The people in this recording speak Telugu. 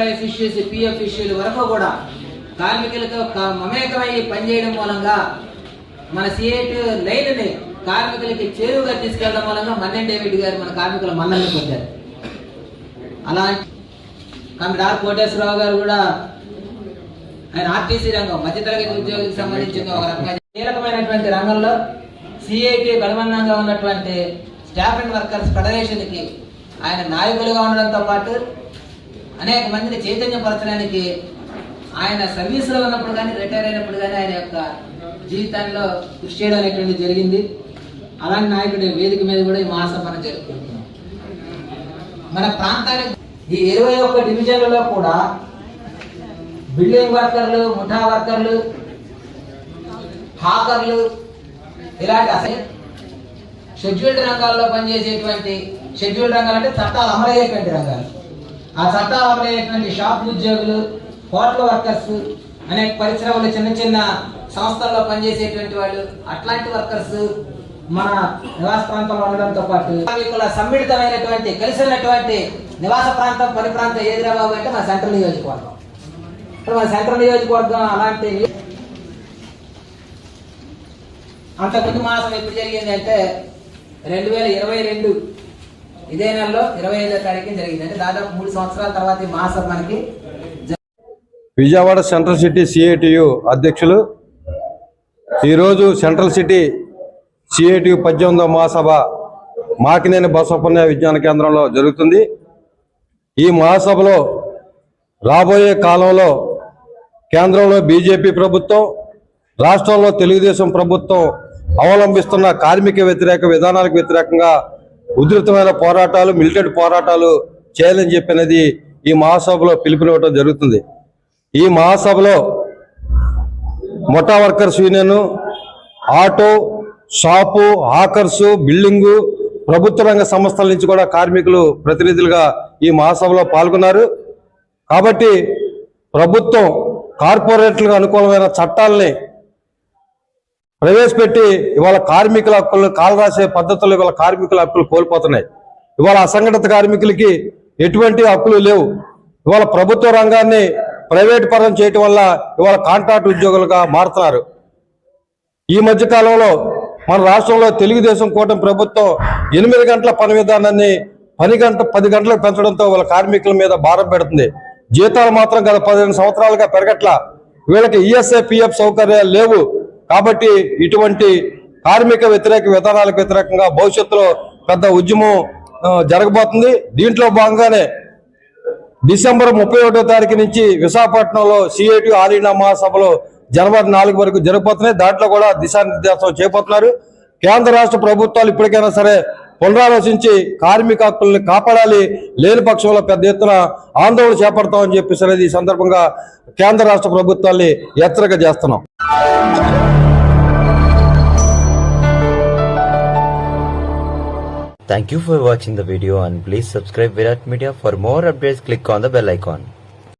ఎంప్లాయీ ఇష్యూస్ పిఎఫ్ ఇష్యూల వరకు కూడా కార్మికులతో మమేకమై పనిచేయడం మూలంగా మన సిఐటి లైన్ని కార్మికులకి చేరువుగా తీసుకెళ్ళడం మూలంగా మన్నెన్ డేవిడ్ గారు మన కార్మికుల మన్నల్ని పొందారు. అలాంటి కాబట్టి ఆర్ కోటేశ్వరరావు గారు కూడా ఆయన ఆర్టీసీ రంగం మధ్యతరగతి ఉద్యోగులకు సంబంధించిన ఒక రకంగా కీలకమైనటువంటి రంగంలో సిఐటి బలమన్నంగా ఉన్నటువంటి స్టాఫ్ అండ్ వర్కర్స్ ఫెడరేషన్కి ఆయన నాయకులుగా ఉండడంతో పాటు అనేక మందిని చైతన్యపరచడానికి ఆయన సర్వీసులో ఉన్నప్పుడు కానీ రిటైర్ అయినప్పుడు కానీ ఆయన యొక్క జీవితంలో కృషి చేయడం అనేటువంటిది జరిగింది. అలాంటి నాయకుడి వేదిక మీద కూడా ఈ మహాసభ జరుపుకుంటున్నాం. మన ప్రాంతానికి ఈ ఇరవై ఒక్క డివిజన్లలో కూడా బిల్డింగ్ వర్కర్లు ముఠా వర్కర్లు హాకర్లు ఇలాంటి అసలు షెడ్యూల్డ్ రంగాల్లో పనిచేసేటువంటి షెడ్యూల్డ్ రంగాలు అంటే చట్టాలు అమలయ్యేటువంటి రంగాలు. ఆ చట్టాలు అమలైనటువంటి షాప్ ఉద్యోగులు హోటల్ వర్కర్స్ అనేక పరిశ్రమలు చిన్న చిన్న సంస్థల్లో పనిచేసేటువంటి వాళ్ళు అట్లాంటి వర్కర్స్ మన నివాస ప్రాంతంలో ఉండడంతో పాటు కార్మికుల సమ్మిళితమైనటువంటి కలిసినటువంటి నివాస ప్రాంతం పని ప్రాంతం ఏదిరా బాబు అంటే మన సెంట్రల్ నియోజకవర్గం. ఇప్పుడు మన సెంట్రల్ నియోజకవర్గం అలాంటి అంతకుముందు మాసం ఎప్పుడు జరిగింది అంటే రెండు వేల ఇరవై రెండు ఇదే నెలలో ఇరవై ఐదో తారీఖు జరిగింది. అంటే దాదాపు మూడు సంవత్సరాల తర్వాత ఈ మనకి విజయవాడ సెంట్రల్ సిటీ సిఐటియు అధ్యక్షులు. ఈరోజు సెంట్రల్ సిటీ సిఐటియు పద్దెనిమిదో మహాసభ మాకినేని బసవపుణ్య విజ్ఞాన కేంద్రంలో జరుగుతుంది. ఈ మహాసభలో రాబోయే కాలంలో కేంద్రంలో బీజేపీ ప్రభుత్వం రాష్ట్రంలో తెలుగుదేశం ప్రభుత్వం అవలంబిస్తున్న కార్మిక వ్యతిరేక విధానాలకు వ్యతిరేకంగా ఉధృతమైన పోరాటాలు మిలిటెడ్ పోరాటాలు చేయాలని చెప్పినది ఈ మహాసభలో పిలుపునివ్వడం జరుగుతుంది. ఈ మహాసభలో మొటా workers union auto shop hawkers building ప్రభుత్వ రంగ సంస్థల నుంచి కూడా కార్మికులు ప్రతినిధులుగా ఈ మహాసభలో పాల్గొన్నారు. కాబట్టి ప్రభుత్వం కార్పొరేట్లకు అనుకూలమైన చట్టాలని ప్రవేశపెట్టి ఇవాళ కార్మికుల హక్కులను కాలరాసే పద్ధతులు ఇవాళ కార్మికుల హక్కులు కోల్పోతున్నాయి. ఇవాళ అసంఘటిత కార్మికులకి ఎటువంటి హక్కులు లేవు. ఇవాళ ప్రభుత్వ రంగాన్ని ప్రైవేట్ పరం చేయటం వల్ల ఇవాళ కాంట్రాక్ట్ ఉద్యోగులుగా మారుతున్నారు. ఈ మధ్య కాలంలో మన రాష్ట్రంలో తెలుగుదేశం కూటమి ప్రభుత్వం ఎనిమిది గంటల పని విధానాన్ని పని గంట పది గంటలకు పెంచడంతో వాళ్ళ కార్మికుల మీద భారం పెడుతుంది. జీతాలు మాత్రం గత పదిహేను సంవత్సరాలుగా పెరగట్ల. వీళ్ళకి ఈఎస్ఐ పిఎఫ్ సౌకర్యాలు లేవు. కాబట్టి ఇటువంటి కార్మిక వ్యతిరేక విధానాలకు వ్యతిరేకంగా భవిష్యత్తులో పెద్ద ఉద్యమం జరగబోతుంది. దీంట్లో భాగంగానే డిసెంబర్ ముప్పై ఒకటో తారీఖు నుంచి విశాఖపట్నంలో సిఐటి ఆలీనా మహాసభలో జనవరి నాలుగు వరకు జరగబోతున్నాయి. దాంట్లో కూడా దిశానిర్దేశం చేయబోతున్నారు కేంద్ర రాష్ట్ర ప్రభుత్వాలు ఇప్పటికైనా సరే పునరాలోచించి కార్మిక హక్కుల్ని కాపాడాలి లేని పక్షంలో పెద్ద ఎత్తున ఆందోళన చేపడతామని చెప్పేసి అనేది ఈ సందర్భంగా కేంద్ర రాష్ట్ర ప్రభుత్వాల్ని హెచ్చరిక చేస్తున్నాం Thank you for watching the video and please subscribe Virat Media for more updates click on the bell icon.